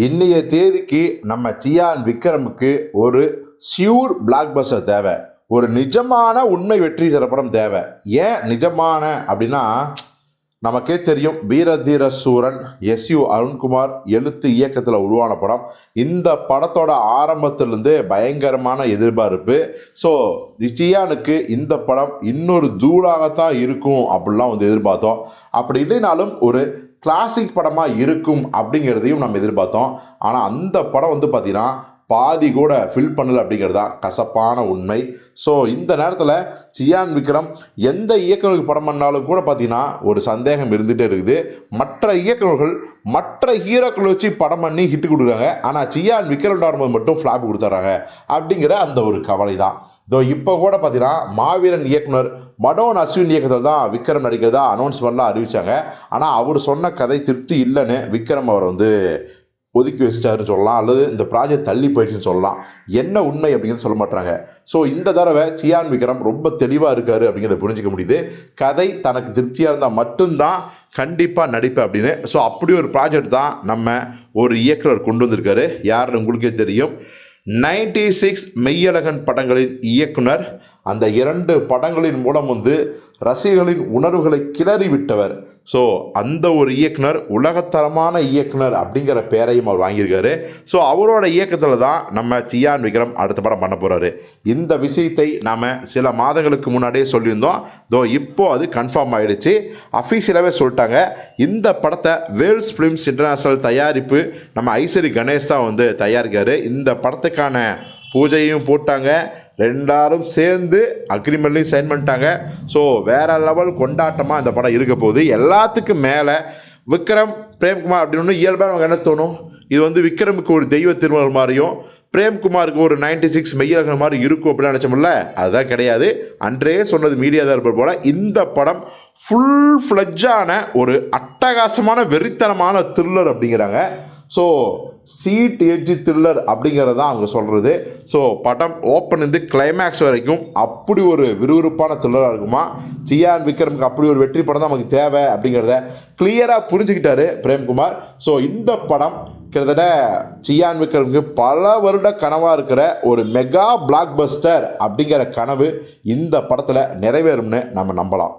இன்னைய தேதிக்கு நம்ம சியான் விக்ரமுக்கு ஒரு சியூர் பிளாக் பஸ்டர் தேவை. ஒரு நிஜமான உண்மை வெற்றி திரைப்படம் தேவை. ஏன் நிஜமான அப்படின்னா நமக்கே தெரியும் வீரதீர சூரன் எஸ் யு அருண்குமார் எழுத்து இயக்கத்தில் உருவான படம். இந்த படத்தோட ஆரம்பத்திலிருந்தே பயங்கரமான எதிர்பார்ப்பு. ஸோ ஜியானுக்கு இந்த படம் இன்னொரு தூளாகத்தான் இருக்கும் அப்படிலாம் வந்து எதிர்பார்த்தோம். அப்படி இல்லைனாலும் ஒரு கிளாசிக் படமாக இருக்கும் அப்படிங்கிறதையும் நம்ம எதிர்பார்த்தோம். ஆனால் அந்த படம் வந்து பார்த்திங்கன்னா பாதி கூட ஃபில் பண்ணல அப்படிங்கிறது தான் கசப்பான உண்மை. ஸோ இந்த நேரத்தில் சியான் விக்ரம் எந்த இயக்குநருக்கு படம் பண்ணாலும் கூட பார்த்தீங்கன்னா ஒரு சந்தேகம் இருந்துகிட்டே இருக்குது. மற்ற இயக்குநர்கள் மற்ற ஹீரோக்களை வச்சு படம் பண்ணி ஹிட் கொடுக்குறாங்க. ஆனால் சியான் விக்ரம் வரும்போது மட்டும் ஃப்ளாப் கொடுத்துட்றாங்க அப்படிங்கிற அந்த ஒரு கவலை தான் இதோ இப்போ கூட பார்த்தீங்கன்னா மாவீரன் இயக்குனர் மடோன் அஸ்வின் இயக்கத்தில் தான் விக்ரம் நடிக்கிறதா அனௌன்ஸ்மெண்ட்லாம் அறிவித்தாங்க ஆனால் அவர் சொன்ன கதை திருப்தி இல்லைன்னு விக்ரம் அவர் வந்து ஒதுக்கி வச்சிட்டாருன்னு சொல்லலாம் அல்லது இந்த ப்ராஜெக்ட் தள்ளி போயிடுச்சுன்னு சொல்லலாம். என்ன உண்மை அப்படிங்கிறது சொல்ல மாட்டாங்க. ஸோ இந்த தடவை சியான் விக்ரம் ரொம்ப தெளிவாக இருக்காரு அப்படிங்கிறத புரிஞ்சிக்க முடியுது. கதை தனக்கு திருப்தியாக இருந்தால் மட்டும்தான் கண்டிப்பாக நடிப்பேன் அப்படின்னு. ஸோ அப்படி ஒரு ப்ராஜெக்ட் தான் நம்ம ஒரு இயக்குனர் கொண்டு வந்திருக்காரு. யாருன்னு உங்களுக்கே தெரியும். நைன்டி சிக்ஸ் மெய்யழகன் படங்களின் இயக்குனர் அந்த இரண்டு படங்களின் மூலம் வந்து ரசிகர்களின் உணர்வுகளை கிளறி விட்டவர். ஸோ அந்த ஒரு இயக்குனர் உலகத்தரமான இயக்குனர் அப்படிங்கிற பேரையும் அவர் வாங்கியிருக்காரு. ஸோ அவரோட இயக்கத்தில் தான் நம்ம சியான் விக்ரம் அடுத்த படம் பண்ண போகிறாரு இந்த விஷயத்தை நாம் சில மாதங்களுக்கு முன்னாடியே சொல்லியிருந்தோம். தோ இப்போது அது கன்ஃபார்ம் ஆகிடுச்சு அஃபீஷியலாகவே சொல்லிட்டாங்க. இந்த படத்தை வேல்ஸ் ஃபிலிம்ஸ் இன்டர்நேஷ்னல் தயாரிப்பு நம்ம ஐஸ்வரி கணேஷ் தான் வந்து தயாரிக்காரு. இந்த படத்துக்கான பூஜையும் போட்டாங்க. ரெண்டாரும் சேர்ந்து அக்ரிமெண்ட்லையும் சைன் பண்ணிட்டாங்க. ஸோ வேற லெவல் கொண்டாட்டமாக இந்த படம் இருக்க போகுது. எல்லாத்துக்கும் மேலே விக்ரம் பிரேம்குமார் அப்படின்னு இயல்பாக நமக்கு என்ன தோணும்? இது வந்து விக்ரமுக்கு ஒரு தெய்வ திருமணம் மாதிரியும் பிரேம்குமாருக்கு ஒரு நைன்டி சிக்ஸ் மெய்யழகன் மாதிரி இருக்கும் அப்படின்னு நினச்சோம்ல அதுதான் கிடையாது. அன்றே சொன்னது மீடியா தான் போல். இந்த படம் ஃபுல் ஃப்ளஜ்ஜான ஒரு அட்டகாசமான வெறித்தனமான த்ரில்லர் அப்படிங்கிறாங்க. ஸோ சீட் எஜ்ஜி த்ரில்லர் அப்படிங்கிறத தான் அவங்க சொல்கிறது ஸோ படம் ஓப்பன் இருந்து கிளைமேக்ஸ் வரைக்கும் அப்படி ஒரு விறுவிறுப்பான த்ரில்லராக இருக்குமா? சியான் விக்ரமுக்கு அப்படி ஒரு வெற்றி படம் தான் நமக்கு தேவை அப்படிங்கிறத கிளியராக புரிஞ்சுக்கிட்டாரு பிரேம்குமார். ஸோ இந்த படம் கிட்டத்தட்ட சியான் விக்ரமுக்கு பல வருட கனவாக இருக்கிற ஒரு மெகா பிளாக் பஸ்டர் அப்படிங்கிற கனவு இந்த படத்தில் நிறைவேறும்னு நம்ம நம்பலாம்.